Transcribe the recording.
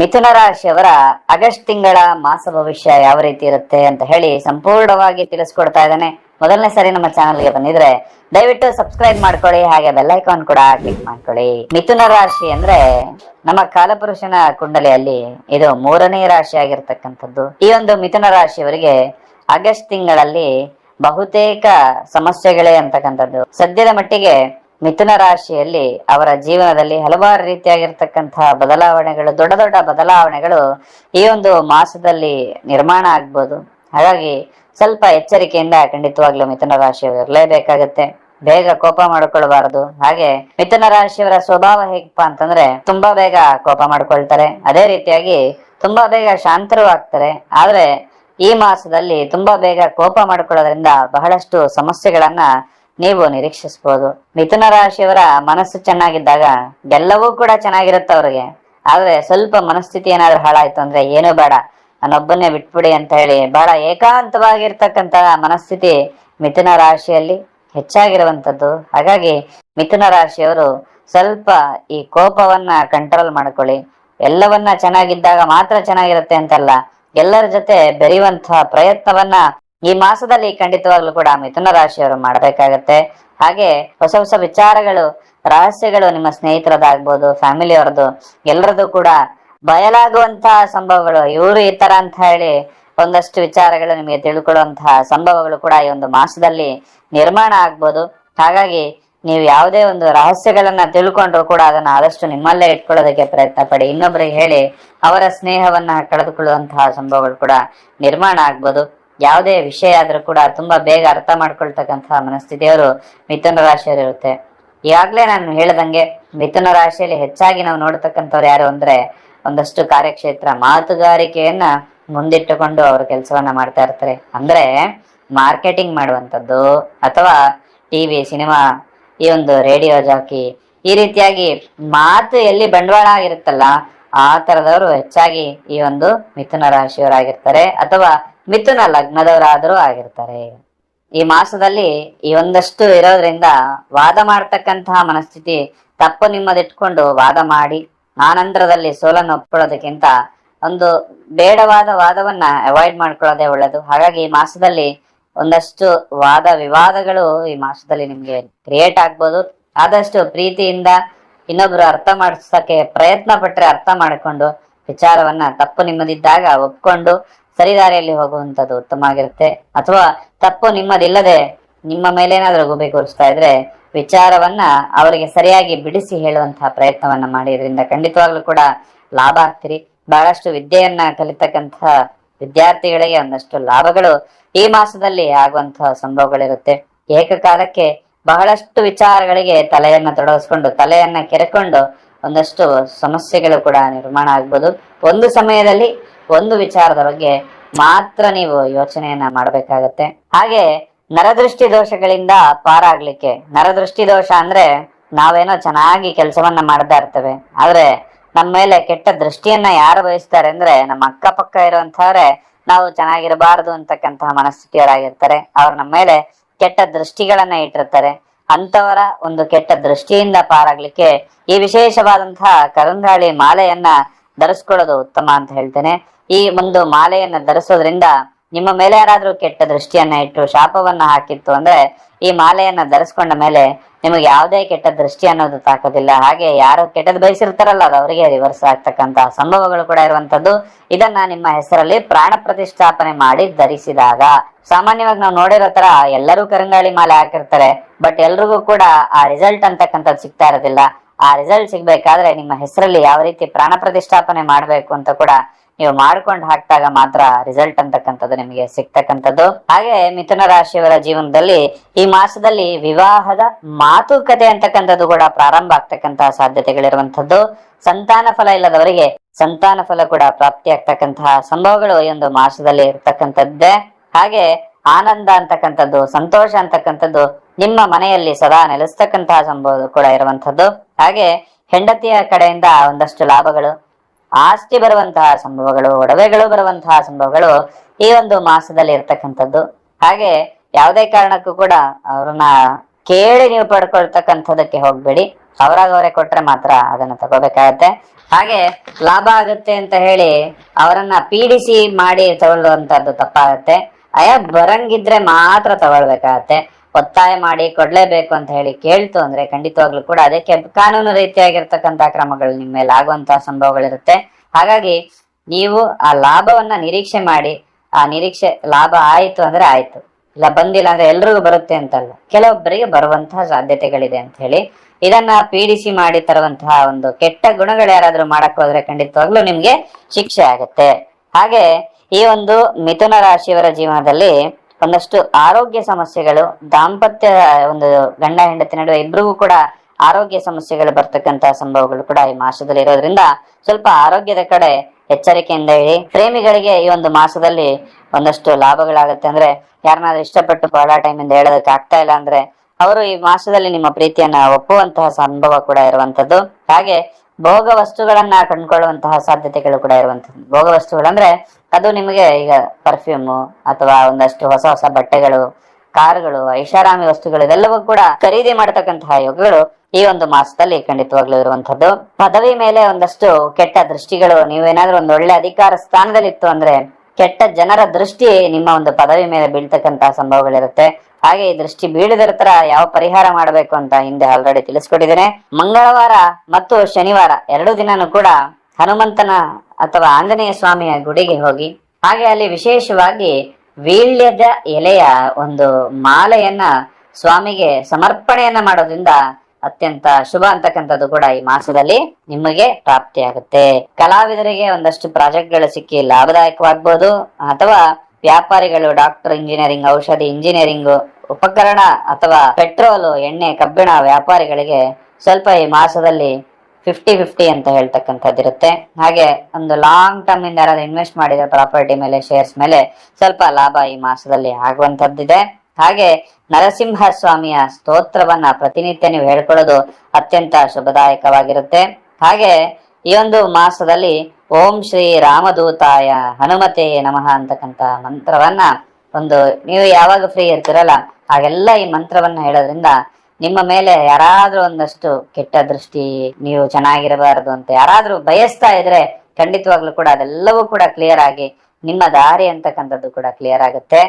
ಮಿಥುನ ರಾಶಿಯವರ ಆಗಸ್ಟ್ ತಿಂಗಳ ಮಾಸ ಭವಿಷ್ಯ ಯಾವ ರೀತಿ ಇರುತ್ತೆ ಅಂತ ಹೇಳಿ ಸಂಪೂರ್ಣವಾಗಿ ತಿಳಿಸ್ಕೊಡ್ತಾ ಇದ್ದಾನೆ. ಮೊದಲನೇ ಸಾರಿ ನಮ್ಮ ಚಾನಲ್ಗೆ ಬಂದಿದ್ರೆ ದಯವಿಟ್ಟು ಸಬ್ಸ್ಕ್ರೈಬ್ ಮಾಡ್ಕೊಳ್ಳಿ, ಹಾಗೆ ಬೆಲ್ ಐಕಾನ್ ಕೂಡ ಕ್ಲಿಕ್ ಮಾಡ್ಕೊಳ್ಳಿ. ಮಿಥುನ ರಾಶಿ ಅಂದ್ರೆ ನಮ್ಮ ಕಾಲಪುರುಷನ ಕುಂಡಲಿಯಲ್ಲಿ ಇದು ಮೂರನೇ ರಾಶಿ ಆಗಿರ್ತಕ್ಕಂಥದ್ದು. ಈ ಒಂದು ಮಿಥುನ ರಾಶಿಯವರಿಗೆ ಆಗಸ್ಟ್ ತಿಂಗಳಲ್ಲಿ ಬಹುತೇಕ ಸಮಸ್ಯೆಗಳೇ ಅಂತಕ್ಕಂಥದ್ದು. ಸದ್ಯದ ಮಟ್ಟಿಗೆ ಮಿಥುನ ರಾಶಿಯಲ್ಲಿ ಅವರ ಜೀವನದಲ್ಲಿ ಹಲವಾರು ರೀತಿಯಾಗಿರ್ತಕ್ಕಂತಹ ಬದಲಾವಣೆಗಳು, ದೊಡ್ಡ ದೊಡ್ಡ ಬದಲಾವಣೆಗಳು ಈ ಒಂದು ಮಾಸದಲ್ಲಿ ನಿರ್ಮಾಣ ಆಗ್ಬೋದು. ಹಾಗಾಗಿ ಸ್ವಲ್ಪ ಎಚ್ಚರಿಕೆಯಿಂದ ಖಂಡಿತವಾಗ್ಲೂ ಮಿಥುನ ರಾಶಿಯವರು ಇರಲೇಬೇಕಾಗತ್ತೆ. ಬೇಗ ಕೋಪ ಮಾಡ್ಕೊಳ್ಬಾರದು. ಹಾಗೆ ಮಿಥುನ ರಾಶಿಯವರ ಸ್ವಭಾವ ಹೇಗಪ್ಪ ಅಂತಂದ್ರೆ ತುಂಬಾ ಬೇಗ ಕೋಪ ಮಾಡ್ಕೊಳ್ತಾರೆ. ಅದೇ ರೀತಿಯಾಗಿ ತುಂಬಾ ಬೇಗ ಶಾಂತರು ಆಗ್ತಾರೆ ಆದ್ರೆ ಈ ಮಾಸದಲ್ಲಿ ತುಂಬಾ ಬೇಗ ಕೋಪ ಮಾಡ್ಕೊಳ್ಳೋದ್ರಿಂದ ಬಹಳಷ್ಟು ಸಮಸ್ಯೆಗಳನ್ನ ನೀವು ನಿರೀಕ್ಷಿಸಬಹುದು. ಮಿಥುನ ರಾಶಿಯವರ ಮನಸ್ಸು ಚೆನ್ನಾಗಿದ್ದಾಗ ಎಲ್ಲವೂ ಕೂಡ ಚೆನ್ನಾಗಿರುತ್ತೆ ಅವ್ರಿಗೆ. ಆದ್ರೆ ಸ್ವಲ್ಪ ಮನಸ್ಥಿತಿ ಏನಾದ್ರೂ ಹಾಳಾಯ್ತು ಅಂದ್ರೆ ಏನು ಬೇಡ. ನಾನೊಬ್ಬನ್ನೇ ಬಿಟ್ಬಿಡಿ ಅಂತ ಹೇಳಿ ಬಹಳ ಏಕಾಂತವಾಗಿರ್ತಕ್ಕಂತ ಮನಸ್ಥಿತಿ ಮಿಥುನ ರಾಶಿಯಲ್ಲಿ ಹೆಚ್ಚಾಗಿರುವಂತದ್ದು ಹಾಗಾಗಿ ಮಿಥುನ ರಾಶಿಯವರು ಸ್ವಲ್ಪ ಈ ಕೋಪವನ್ನ ಕಂಟ್ರೋಲ್ ಮಾಡ್ಕೊಳ್ಳಿ. ಎಲ್ಲವನ್ನ ಚೆನ್ನಾಗಿದ್ದಾಗ ಮಾತ್ರ ಚೆನ್ನಾಗಿರುತ್ತೆ ಅಂತಲ್ಲ. ಎಲ್ಲರ ಜೊತೆ ಬೆರೆಯುವಂತಹ ಪ್ರಯತ್ನವನ್ನ ಈ ಮಾಸದಲ್ಲಿ ಖಂಡಿತವಾಗ್ಲೂ ಕೂಡ ಮಿಥುನ ರಾಶಿಯವರು ಮಾಡ್ಬೇಕಾಗತ್ತೆ. ಹಾಗೆ ಹೊಸ ಹೊಸ ವಿಚಾರಗಳು, ರಹಸ್ಯಗಳು ನಿಮ್ಮ ಸ್ನೇಹಿತರದಾಗ್ಬೋದು ಫ್ಯಾಮಿಲಿ ಅವ್ರದ್ದು ಎಲ್ಲರದ್ದು ಕೂಡ ಬಯಲಾಗುವಂತಹ ಸಂಭವಗಳು, ಇವರು ಈ ತರ ಅಂತ ಹೇಳಿ ಒಂದಷ್ಟು ವಿಚಾರಗಳು ನಿಮಗೆ ತಿಳ್ಕೊಳ್ಳುವಂತಹ ಸಂಭವಗಳು ಕೂಡ ಈ ಒಂದು ಮಾಸದಲ್ಲಿ ನಿರ್ಮಾಣ ಆಗ್ಬೋದು. ಹಾಗಾಗಿ ನೀವು ಯಾವುದೇ ಒಂದು ರಹಸ್ಯಗಳನ್ನ ತಿಳ್ಕೊಂಡ್ರು ಕೂಡ ಅದನ್ನ ಆದಷ್ಟು ನಿಮ್ಮಲ್ಲೇ ಇಟ್ಕೊಳ್ಳೋದಕ್ಕೆ ಪ್ರಯತ್ನ ಪಡಿ. ಇನ್ನೊಬ್ಬರಿಗೆ ಹೇಳಿ ಅವರ ಸ್ನೇಹವನ್ನ ಕಳೆದುಕೊಳ್ಳುವಂತಹ ಸಂಭವಗಳು ಕೂಡ ನಿರ್ಮಾಣ ಆಗ್ಬೋದು. ಯಾವುದೇ ವಿಷಯ ಆದ್ರೂ ಕೂಡ ತುಂಬಾ ಬೇಗ ಅರ್ಥ ಮಾಡ್ಕೊಳ್ತಕ್ಕಂತಹ ಮನಸ್ಥಿತಿಯವರು ಮಿಥುನ ರಾಶಿಯವರು ಇರುತ್ತೆ. ಈಗಾಗ್ಲೇ ನಾನು ಹೇಳ್ದಂಗೆ ಮಿಥುನ ರಾಶಿಯಲ್ಲಿ ಹೆಚ್ಚಾಗಿ ನಾವು ನೋಡ್ತಕ್ಕಂಥವ್ರು ಯಾರು ಅಂದ್ರೆ ಒಂದಷ್ಟು ಕಾರ್ಯಕ್ಷೇತ್ರ ಮಾತುಗಾರಿಕೆಯನ್ನ ಮುಂದಿಟ್ಟುಕೊಂಡು ಅವರು ಕೆಲಸವನ್ನ ಮಾಡ್ತಾ ಇರ್ತಾರೆ. ಅಂದ್ರೆ ಮಾರ್ಕೆಟಿಂಗ್ ಮಾಡುವಂಥದ್ದು ಅಥವಾ ಟಿವಿ ಸಿನಿಮಾ, ಈ ಒಂದು ರೇಡಿಯೋ, ಜಾಕಿ ಈ ರೀತಿಯಾಗಿ ಮಾತು ಎಲ್ಲಿ ಬಂಡವಾಳ ಆಗಿರುತ್ತಲ್ಲ ಆ ತರದವರು ಹೆಚ್ಚಾಗಿ ಈ ಒಂದು ಮಿಥುನ ರಾಶಿಯವರಾಗಿರ್ತಾರೆ. ಅಥವಾ ಮಿಥುನ ಲಗ್ನದವರಾದರೂ ಆಗಿರ್ತಾರೆ. ಈ ಮಾಸದಲ್ಲಿ ಈ ಒಂದಷ್ಟು ಇರೋದ್ರಿಂದ ವಾದ ಮಾಡ್ತಕ್ಕಂತಹ ಮನಸ್ಥಿತಿ ತಪ್ಪು ನಿಮ್ಮದಿಟ್ಕೊಂಡು ವಾದ ಮಾಡಿ ಆನಂತರದಲ್ಲಿ ಸೋಲನ್ನು ಒಪ್ಕೊಳ್ಳೋದಕ್ಕಿಂತ ಒಂದು ಬೇಡವಾದ ವಾದವನ್ನ ಅವಾಯ್ಡ್ ಮಾಡ್ಕೊಳ್ಳೋದೇ ಒಳ್ಳೇದು. ಹಾಗಾಗಿ ಈ ಮಾಸದಲ್ಲಿ ಒಂದಷ್ಟು ವಾದ ವಿವಾದಗಳು ಈ ಮಾಸದಲ್ಲಿ ನಿಮ್ಗೆ ಕ್ರಿಯೇಟ್ ಆಗ್ಬೋದು. ಆದಷ್ಟು ಪ್ರೀತಿಯಿಂದ ಇನ್ನೊಬ್ರು ಅರ್ಥ ಮಾಡಿಸಕ್ಕೆ ಪ್ರಯತ್ನ ಪಟ್ರೆ ಅರ್ಥ ಮಾಡಿಕೊಂಡು, ವಿಚಾರವನ್ನ ತಪ್ಪು ನಿಮ್ಮದಿದ್ದಾಗ ಒಪ್ಕೊಂಡು ಸರಿದಾರಿಯಲ್ಲಿ ಹೋಗುವಂತದ್ದು ಉತ್ತಮ ಆಗಿರುತ್ತೆ ಅಥವಾ ತಪ್ಪು ನಿಮ್ಮದಿಲ್ಲದೆ ನಿಮ್ಮ ಮೇಲೆ ಏನಾದರೂ ಗುಬೆ ಕೂರಿಸ್ತಾ ಇದ್ರೆ ವಿಚಾರವನ್ನ ಅವರಿಗೆ ಸರಿಯಾಗಿ ಬಿಡಿಸಿ ಹೇಳುವಂತಹ ಪ್ರಯತ್ನವನ್ನ ಮಾಡಿ ಇದರಿಂದ ಖಂಡಿತವಾಗ್ಲೂ ಕೂಡ ಲಾಭ ಆಗ್ತೀರಿ. ಬಹಳಷ್ಟು ವಿದ್ಯೆಯನ್ನ ಕಲಿತಕ್ಕಂತಹ ವಿದ್ಯಾರ್ಥಿಗಳಿಗೆ ಒಂದಷ್ಟು ಲಾಭಗಳು ಈ ಮಾಸದಲ್ಲಿ ಆಗುವಂತಹ ಸಂಭವಗಳಿರುತ್ತೆ. ಏಕಕಾಲಕ್ಕೆ ಬಹಳಷ್ಟು ವಿಚಾರಗಳಿಗೆ ತಲೆಯನ್ನ ತೊಡಗಿಸ್ಕೊಂಡು, ತಲೆಯನ್ನ ಕೆರೆಕೊಂಡು ಒಂದಷ್ಟು ಸಮಸ್ಯೆಗಳು ಕೂಡ ನಿರ್ಮಾಣ ಆಗ್ಬೋದು. ಒಂದು ಸಮಯದಲ್ಲಿ ಒಂದು ವಿಚಾರದ ಬಗ್ಗೆ ಮಾತ್ರ ನೀವು ಯೋಚನೆಯನ್ನ ಮಾಡಬೇಕಾಗತ್ತೆ. ಹಾಗೆ ನರದೃಷ್ಟಿ ದೋಷಗಳಿಂದ ಪಾರಾಗ್ಲಿಕ್ಕೆ, ನರದೃಷ್ಟಿ ದೋಷ ಅಂದ್ರೆ ನಾವೇನೋ ಚೆನ್ನಾಗಿ ಕೆಲಸವನ್ನ ಮಾಡ್ತಾ ಇರ್ತೇವೆ. ಆದ್ರೆ ನಮ್ಮ ಮೇಲೆ ಕೆಟ್ಟ ದೃಷ್ಟಿಯನ್ನ ಯಾರು ಬಯಸ್ತಾರೆ ಅಂದ್ರೆ ನಮ್ಮ ಅಕ್ಕಪಕ್ಕ ಇರುವಂತವ್ರೆ ನಾವು ಚೆನ್ನಾಗಿರಬಾರದು ಅಂತಕ್ಕಂತಹ ಮನಸ್ಥಿತಿಯವರಾಗಿರ್ತಾರೆ. ಅವ್ರ ನಮ್ಮ ಮೇಲೆ ಕೆಟ್ಟ ದೃಷ್ಟಿಗಳನ್ನ ಇಟ್ಟಿರ್ತಾರೆ. ಅಂತವರ ಒಂದು ಕೆಟ್ಟ ದೃಷ್ಟಿಯಿಂದ ಪಾರಾಗ್ಲಿಕ್ಕೆ ಈ ವಿಶೇಷವಾದಂತಹ ಕರುಂದಾಳಿ ಮಾಲೆಯನ್ನ ಧರಿಸ್ಕೊಳ್ಳೋದು ಉತ್ತಮ ಅಂತ ಹೇಳ್ತೇನೆ. ಈ ಒಂದು ಮಾಲೆಯನ್ನ ಧರಿಸೋದ್ರಿಂದ ನಿಮ್ಮ ಮೇಲೆ ಯಾರಾದ್ರೂ ಕೆಟ್ಟ ದೃಷ್ಟಿಯನ್ನ ಇಟ್ಟು ಶಾಪವನ್ನ ಹಾಕಿತ್ತು ಅಂದ್ರೆ ಈ ಮಾಲೆಯನ್ನ ಧರಿಸ್ಕೊಂಡ ಮೇಲೆ ನಿಮಗೆ ಯಾವುದೇ ಕೆಟ್ಟ ದೃಷ್ಟಿ ಅನ್ನೋದು ತಾಕೋದಿಲ್ಲ. ಹಾಗೆ ಯಾರು ಕೆಟ್ಟದ್ದು ಬಯಸಿರ್ತಾರಲ್ಲ ಅದು ಅವರಿಗೆ ರಿವರ್ಸ್ ಆಗ್ತಕ್ಕಂತಹ ಸಂಭವಗಳು ಕೂಡ ಇರುವಂತದ್ದು. ಇದನ್ನ ನಿಮ್ಮ ಹೆಸರಲ್ಲಿ ಪ್ರಾಣ ಪ್ರತಿಷ್ಠಾಪನೆ ಮಾಡಿ ಧರಿಸಿದಾಗ ಸಾಮಾನ್ಯವಾಗಿ ನಾವು ನೋಡಿರೋ ತರ ಎಲ್ಲರೂ ಕರಂಗಾಳಿ ಮಾಲೆ ಹಾಕಿರ್ತಾರೆ. ಬಟ್ ಎಲ್ರಿಗೂ ಕೂಡ ಆ ರಿಸಲ್ಟ್ ಅಂತಕ್ಕಂಥದ್ದು ಸಿಗ್ತಾ ಇರೋದಿಲ್ಲ. ಆ ರಿಸಲ್ಟ್ ಸಿಗ್ಬೇಕಾದ್ರೆ ನಿಮ್ಮ ಹೆಸರಲ್ಲಿ ಯಾವ ರೀತಿ ಪ್ರಾಣ ಪ್ರತಿಷ್ಠಾಪನೆ ಮಾಡ್ಬೇಕು ಅಂತ ಕೂಡ ನೀವು ಮಾಡ್ಕೊಂಡು ಹಾಕ್ದಾಗ ಮಾತ್ರ ರಿಸಲ್ಟ್ ಅಂತಕ್ಕಂಥದ್ದು ನಿಮಗೆ ಸಿಗ್ತಕ್ಕಂಥದ್ದು. ಹಾಗೆ ಮಿಥುನ ರಾಶಿಯವರ ಜೀವನದಲ್ಲಿ ಈ ಮಾಸದಲ್ಲಿ ವಿವಾಹದ ಮಾತುಕತೆ ಅಂತಕ್ಕಂಥದ್ದು ಕೂಡ ಪ್ರಾರಂಭ ಆಗ್ತಕ್ಕಂತಹ ಸಾಧ್ಯತೆಗಳಿರುವಂತದ್ದು ಸಂತಾನ ಫಲ ಇಲ್ಲದವರಿಗೆ ಸಂತಾನ ಫಲ ಕೂಡ ಪ್ರಾಪ್ತಿ ಆಗ್ತಕ್ಕಂತಹ ಸಂಭವಗಳು ಈ ಒಂದು ಮಾಸದಲ್ಲಿ ಇರ್ತಕ್ಕಂಥದ್ದೇ. ಹಾಗೆ ಆನಂದ ಅಂತಕ್ಕಂಥದ್ದು, ಸಂತೋಷ ಅಂತಕ್ಕಂಥದ್ದು ನಿಮ್ಮ ಮನೆಯಲ್ಲಿ ಸದಾ ನೆಲೆಸ್ತಕ್ಕಂತಹ ಸಂಭವ ಕೂಡ ಇರುವಂತದ್ದು ಹಾಗೆ ಹೆಂಡತಿಯ ಕಡೆಯಿಂದ ಒಂದಷ್ಟು ಲಾಭಗಳು, ಆಸ್ತಿ ಬರುವಂತಹ ಸಂಭವಗಳು, ಒಡವೆಗಳು ಬರುವಂತಹ ಸಂಭವಗಳು ಈ ಒಂದು ಮಾಸದಲ್ಲಿ ಇರ್ತಕ್ಕಂಥದ್ದು. ಹಾಗೆ ಯಾವುದೇ ಕಾರಣಕ್ಕೂ ಕೂಡ ಅವ್ರನ್ನ ಕೇಳಿ ನೀವು ಪಡ್ಕೊಳ್ತಕ್ಕಂಥದಕ್ಕೆ ಹೋಗ್ಬೇಡಿ. ಅವರಾಗ ಅವರೇ ಕೊಟ್ರೆ ಮಾತ್ರ ಅದನ್ನ ತಗೋಬೇಕಾಗತ್ತೆ. ಹಾಗೆ ಲಾಭ ಆಗುತ್ತೆ ಅಂತ ಹೇಳಿ ಅವರನ್ನ ಪೀಡಿಸಿ ಮಾಡಿ ತಗೊಳ್ಳುವಂತದ್ದು ತಪ್ಪಾಗತ್ತೆ. ಅಯ್ಯ, ಬರಂಗಿದ್ರೆ ಮಾತ್ರ ತಗೊಳ್ಬೇಕಾಗತ್ತೆ. ಒತ್ತಾಯ ಮಾಡಿ ಕೊಡ್ಲೇಬೇಕು ಅಂತ ಹೇಳಿ ಕೇಳ್ತು ಅಂದ್ರೆ ಖಂಡಿತವಾಗ್ಲೂ ಕೂಡ ಅದಕ್ಕೆ ಕಾನೂನು ರೀತಿಯಾಗಿರ್ತಕ್ಕಂತ ಕ್ರಮಗಳು ನಿಮ್ಮ ಮೇಲೆ ಆಗುವಂತಹ ಸಂಭವಗಳಿರುತ್ತೆ. ಹಾಗಾಗಿ ನೀವು ಆ ಲಾಭವನ್ನ ನಿರೀಕ್ಷೆ ಮಾಡಿ, ಆ ನಿರೀಕ್ಷೆ ಲಾಭ ಆಯ್ತು ಅಂದ್ರೆ ಆಯ್ತು. ಇಲ್ಲ ಬಂದಿಲ್ಲ ಅಂದ್ರೆ ಎಲ್ರಿಗೂ ಬರುತ್ತೆ ಅಂತಲ್ಲ. ಕೆಲವೊಬ್ಬರಿಗೆ ಬರುವಂತಹ ಸಾಧ್ಯತೆಗಳಿದೆ ಅಂತ ಹೇಳಿ ಇದನ್ನ ಪೀಡಿಸಿ ಮಾಡಿ ತರುವಂತಹ ಒಂದು ಕೆಟ್ಟ ಗುಣಗಳು ಯಾರಾದ್ರೂ ಮಾಡಕ್ ಹೋದ್ರೆ ಖಂಡಿತವಾಗ್ಲೂ ನಿಮ್ಗೆ ಶಿಕ್ಷೆ ಆಗುತ್ತೆ. ಹಾಗೆ ಈ ಒಂದು ಮಿಥುನ ರಾಶಿಯವರ ಜೀವನದಲ್ಲಿ ಒಂದಷ್ಟು ಆರೋಗ್ಯ ಸಮಸ್ಯೆಗಳು, ದಾಂಪತ್ಯ ಒಂದು ಗಂಡ ಹೆಂಡತಿ ನಡುವೆ ಇಬ್ಬರಿಗೂ ಕೂಡ ಆರೋಗ್ಯ ಸಮಸ್ಯೆಗಳು ಬರ್ತಕ್ಕಂತಹ ಸಂಭವಗಳು ಕೂಡ ಈ ಮಾಸದಲ್ಲಿ ಇರೋದ್ರಿಂದ ಸ್ವಲ್ಪ ಆರೋಗ್ಯದ ಕಡೆ ಎಚ್ಚರಿಕೆಯಿಂದ ಹೇಳಿ ಪ್ರೇಮಿಗಳಿಗೆ ಈ ಒಂದು ಮಾಸದಲ್ಲಿ ಒಂದಷ್ಟು ಲಾಭಗಳಾಗುತ್ತೆ ಅಂದ್ರೆ ಯಾರನ್ನಾದ್ರೂ ಇಷ್ಟಪಟ್ಟು ಬಹಳ ಟೈಮಿಂದ ಹೇಳೋದಕ್ಕೆ ಆಗ್ತಾ ಇಲ್ಲ ಅಂದ್ರೆ ಅವರು ಈ ಮಾಸದಲ್ಲಿ ನಿಮ್ಮ ಪ್ರೀತಿಯನ್ನ ಒಪ್ಪುವಂತಹ ಸಂಭವ ಕೂಡ ಇರುವಂತದ್ದು ಹಾಗೆ ಭೋಗ ವಸ್ತುಗಳನ್ನ ಕಂಡುಕೊಳ್ಳುವಂತಹ ಸಾಧ್ಯತೆಗಳು ಕೂಡ ಇರುವಂತದ್ದು ಭೋಗ ವಸ್ತುಗಳಂದ್ರೆ ಅದು ನಿಮಗೆ ಈಗ ಪರ್ಫ್ಯೂಮ್ ಅಥವಾ ಒಂದಷ್ಟು ಹೊಸ ಹೊಸ ಬಟ್ಟೆಗಳು, ಕಾರುಗಳು, ಐಷಾರಾಮಿ ವಸ್ತುಗಳು ಇದೆಲ್ಲವೂ ಕೂಡ ಖರೀದಿ ಮಾಡತಕ್ಕಂತಹ ಯೋಗಗಳು ಈ ಒಂದು ಮಾಸದಲ್ಲಿ ಖಂಡಿತವಾಗ್ಲೂ ಇರುವಂತದ್ದು ಪದವಿ ಮೇಲೆ ಒಂದಷ್ಟು ಕೆಟ್ಟ ದೃಷ್ಟಿಗಳು, ನೀವೇನಾದ್ರೂ ಒಂದು ಒಳ್ಳೆ ಅಧಿಕಾರ ಸ್ಥಾನದಲ್ಲಿತ್ತು ಅಂದ್ರೆ ಕೆಟ್ಟ ಜನರ ದೃಷ್ಟಿ ನಿಮ್ಮ ಒಂದು ಪದವಿ ಮೇಲೆ ಬೀಳ್ತಕ್ಕಂತಹ ಸಂಭವಗಳಿರುತ್ತೆ. ಹಾಗೆ ಈ ದೃಷ್ಟಿ ಬೀಳದಿರ ಯಾವ ಪರಿಹಾರ ಮಾಡಬೇಕು ಅಂತ ಹಿಂದೆ ಆಲ್ರೆಡಿ ತಿಳಿಸ್ಕೊಟ್ಟಿದ್ದೇನೆ. ಮಂಗಳವಾರ ಮತ್ತು ಶನಿವಾರ ಎರಡು ದಿನನೂ ಕೂಡ ಹನುಮಂತನ ಅಥವಾ ಆಂಜನೇಯ ಸ್ವಾಮಿಯ ಗುಡಿಗೆ ಹೋಗಿ, ಹಾಗೆ ಅಲ್ಲಿ ವಿಶೇಷವಾಗಿ ವೀಳ್ಯದ ಎಲೆಯ ಒಂದು ಮಾಲೆಯನ್ನ ಸ್ವಾಮಿಗೆ ಸಮರ್ಪಣೆಯನ್ನ ಮಾಡೋದ್ರಿಂದ ಅತ್ಯಂತ ಶುಭ ಅಂತಕ್ಕಂಥದ್ದು ಕೂಡ ಈ ಮಾಸದಲ್ಲಿ ನಿಮಗೆ ಪ್ರಾಪ್ತಿಯಾಗುತ್ತೆ. ಕಲಾವಿದರಿಗೆ ಒಂದಷ್ಟು ಪ್ರಾಜೆಕ್ಟ್ಗಳು ಸಿಕ್ಕಿ ಲಾಭದಾಯಕವಾಗ್ಬೋದು, ಅಥವಾ ವ್ಯಾಪಾರಿಗಳು ಡಾಕ್ಟರ್ ಇಂಜಿನಿಯರಿಂಗ್, ಔಷಧಿ ಇಂಜಿನಿಯರಿಂಗ್, ಉಪಕರಣ ಅಥವಾ ಪೆಟ್ರೋಲು, ಎಣ್ಣೆ, ಕಬ್ಬಿಣ ವ್ಯಾಪಾರಿಗಳಿಗೆ ಸ್ವಲ್ಪ ಈ ಮಾಸದಲ್ಲಿ ಫಿಫ್ಟಿ ಫಿಫ್ಟಿ ಅಂತ ಹೇಳ್ತಕ್ಕಂಥದ್ದಿರುತ್ತೆ. ಹಾಗೆ ಒಂದು ಲಾಂಗ್ ಟರ್ಮ್ ಇಂದ ಯಾರಾದ್ರೂ ಇನ್ವೆಸ್ಟ್ ಮಾಡಿದ್ರೆ ಪ್ರಾಪರ್ಟಿ ಮೇಲೆ ಶೇರ್ಸ್ ಮೇಲೆ ಸ್ವಲ್ಪ ಲಾಭ ಈ ಮಾಸದಲ್ಲಿ ಆಗುವಂತದ್ದಿದೆ ಹಾಗೆ ನರಸಿಂಹ ಸ್ವಾಮಿಯ ಸ್ತೋತ್ರವನ್ನ ಪ್ರತಿನಿತ್ಯ ನೀವು ಹೇಳ್ಕೊಳ್ಳೋದು ಅತ್ಯಂತ ಶುಭದಾಯಕವಾಗಿರುತ್ತೆ. ಹಾಗೆ ಈ ಒಂದು ಮಾಸದಲ್ಲಿ ಓಂ ಶ್ರೀ ರಾಮದೂತಾಯ ಹನುಮತೆ ನಮಃ ಅಂತಕ್ಕಂತ ಮಂತ್ರವನ್ನ ಒಂದು, ನೀವು ಯಾವಾಗ ಫ್ರೀ ಇರ್ತೀರಲ್ಲ, ಹಾಗೆಲ್ಲ ಈ ಮಂತ್ರವನ್ನ ಹೇಳೋದ್ರಿಂದ ನಿಮ್ಮ ಮೇಲೆ ಯಾರಾದ್ರೂ ಒಂದಷ್ಟು ಕೆಟ್ಟ ದೃಷ್ಟಿ, ನೀವು ಚೆನ್ನಾಗಿರಬಾರದು ಅಂತ ಯಾರಾದ್ರೂ ಬಯಸ್ತಾ ಇದ್ರೆ ಖಂಡಿತವಾಗ್ಲೂ ಕೂಡ ಅದೆಲ್ಲವೂ ಕೂಡ ಕ್ಲಿಯರ್ ಆಗಿ ನಿಮ್ಮ ದಾರಿ ಅಂತಕ್ಕಂಥದ್ದು ಕೂಡ ಕ್ಲಿಯರ್ ಆಗುತ್ತೆ.